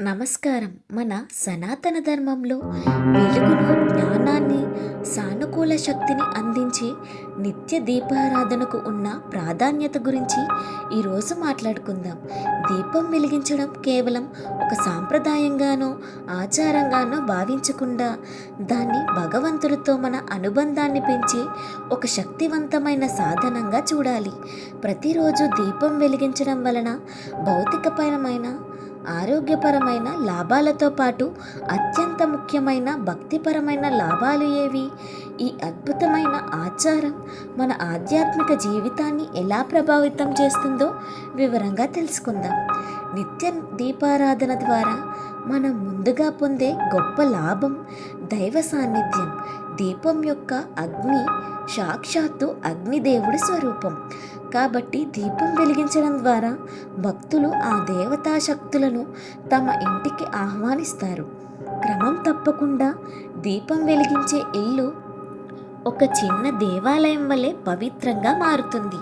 నమస్కారం. మన సనాతన ధర్మంలో వెలుగును జ్ఞానాన్ని సానుకూల శక్తిని నిత్య దీపారాధనకు ఉన్న ప్రాధాన్యత గురించి ఈరోజు మాట్లాడుకుందాం. దీపం వెలిగించడం కేవలం ఒక సాంప్రదాయంగానో ఆచారంగానో భావించకుండా దాన్ని భగవంతుడితో మన అనుబంధాన్ని పెంచి ఒక శక్తివంతమైన సాధనంగా చూడాలి. ప్రతిరోజు దీపం వెలిగించడం వలన భౌతికపరమైన ఆరోగ్యపరమైన లాభాలతో పాటు అత్యంత ముఖ్యమైన భక్తిపరమైన లాభాలు ఏవి? ఈ అద్భుతమైన ఆచారం మన ఆధ్యాత్మిక జీవితాన్ని ఎలా ప్రభావితం చేస్తుందో వివరంగా తెలుసుకుందాం. నిత్య దీపారాధన ద్వారా మనం ముందుగా పొందే గొప్ప లాభం దైవ సాన్నిధ్యం దీపం యొక్క అగ్ని సాక్షాత్తు అగ్నిదేవుడి స్వరూపం. కాబట్టి దీపం వెలిగించడం ద్వారా భక్తులు ఆ దేవతా శక్తులను తమ ఇంటికి ఆహ్వానిస్తారు. క్రమం తప్పకుండా దీపం వెలిగించే ఇల్లు ఒక చిన్న దేవాలయం వలె పవిత్రంగా మారుతుంది.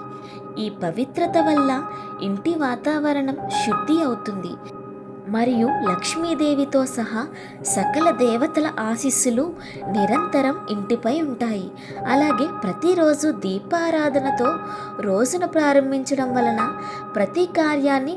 ఈ పవిత్రత వల్ల ఇంటి వాతావరణం శుద్ధి అవుతుంది. మరియు లక్ష్మీదేవితో సహా సకల దేవతల ఆశీస్సులు నిరంతరం ఇంటిపై ఉంటాయి. అలాగే ప్రతిరోజు దీపారాధనతో రోజును ప్రారంభించడం వలన ప్రతి కార్యాన్ని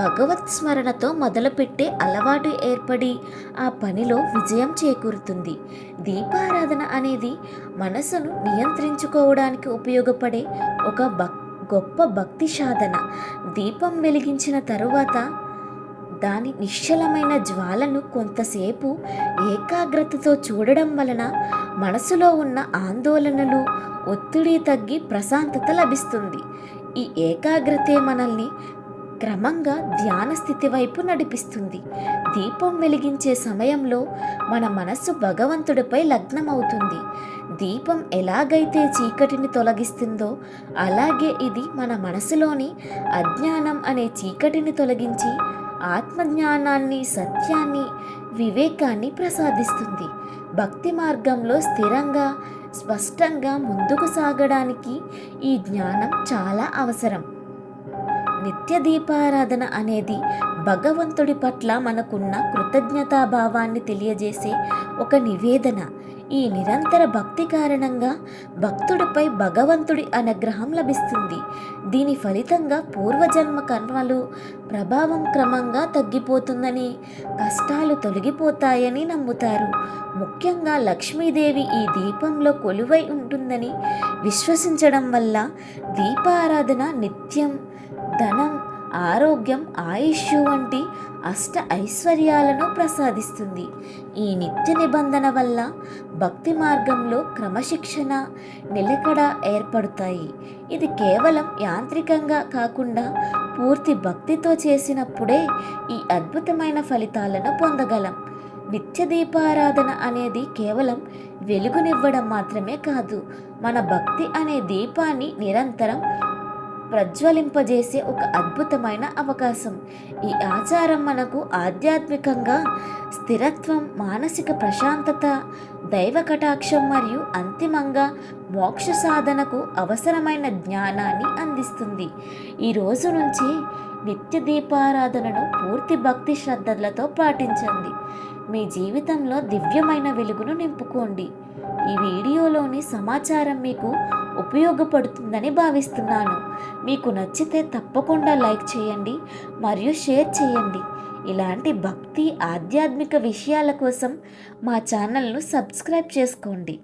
భగవత్ స్మరణతో మొదలుపెట్టే అలవాటు ఏర్పడి ఆ పనిలో విజయం చేకూరుతుంది. దీపారాధన అనేది మనసును నియంత్రించుకోవడానికి ఉపయోగపడే ఒక భక్ గొప్ప భక్తి సాధన. దీపం వెలిగించిన తరువాత దాని నిశ్చలమైన జ్వాలను కొంతసేపు ఏకాగ్రతతో చూడడం వలన మనసులో ఉన్న ఆందోళనలు ఒత్తిడి తగ్గి ప్రశాంతత లభిస్తుంది. ఈ ఏకాగ్రతే మనల్ని క్రమంగా ధ్యాన స్థితి వైపు నడిపిస్తుంది. దీపం వెలిగించే సమయంలో మన మనస్సు భగవంతుడిపై లగ్నమవుతుంది. దీపం ఎలాగైతే చీకటిని తొలగిస్తుందో అలాగే ఇది మన మనసులోని అజ్ఞానం అనే చీకటిని తొలగించి ఆత్మజ్ఞానాన్ని సత్యాన్ని వివేకాన్ని ప్రసాదిస్తుంది. భక్తి మార్గంలో స్థిరంగా స్పష్టంగా ముందుకు సాగడానికి ఈ జ్ఞానం చాలా అవసరం. నిత్య దీపారాధన అనేది భగవంతుడి పట్ల మనకున్న కృతజ్ఞతాభావాన్ని తెలియజేసే ఒక నివేదన. ఈ నిరంతర భక్తి కారణంగా భక్తుడిపై భగవంతుడి అనుగ్రహం లభిస్తుంది. దీని ఫలితంగా పూర్వజన్మ కర్మలు ప్రభావం క్రమంగా తగ్గిపోతుందని కష్టాలు తొలగిపోతాయని నమ్ముతారు. ముఖ్యంగా లక్ష్మీదేవి ఈ దీపంలో కొలువై ఉంటుందని విశ్వసించడం వల్ల దీపారాధన నిత్యం ధనం ఆరోగ్యం ఆయుష్ వంటి అష్ట ఐశ్వర్యాలను ప్రసాదిస్తుంది. ఈ నిత్య నిబంధన వల్ల భక్తి మార్గంలో క్రమశిక్షణ నిలకడ ఏర్పడతాయి. ఇది కేవలం యాంత్రికంగా కాకుండా పూర్తి భక్తితో చేసినప్పుడే ఈ అద్భుతమైన ఫలితాలను పొందగలం. నిత్య దీపారాధన అనేది కేవలం వెలుగునివ్వడం మాత్రమే కాదు మన భక్తి అనే దీపాన్ని నిరంతరం ప్రజ్వలింపజేసే ఒక అద్భుతమైన అవకాశం. ఈ ఆచారం మనకు ఆధ్యాత్మికంగా స్థిరత్వం మానసిక ప్రశాంతత దైవ కటాక్షం మరియు అంతిమంగా మోక్ష సాధనకు అవసరమైన జ్ఞానాన్ని అందిస్తుంది. ఈ రోజు నుంచి నిత్య దీపారాధనను పూర్తి భక్తి శ్రద్ధలతో పాటించండి. మీ జీవితంలో దివ్యమైన వెలుగును నింపుకోండి. ఈ వీడియోలోని సమాచారం మీకు ఉపయోగపడుతుందని భావిస్తున్నాను. మీకు నచ్చితే తప్పకుండా లైక్ చేయండి మరియు షేర్ చేయండి. ఇలాంటి భక్తి ఆధ్యాత్మిక విషయాల కోసం మా ఛానల్ను సబ్స్క్రైబ్ చేసుకోండి.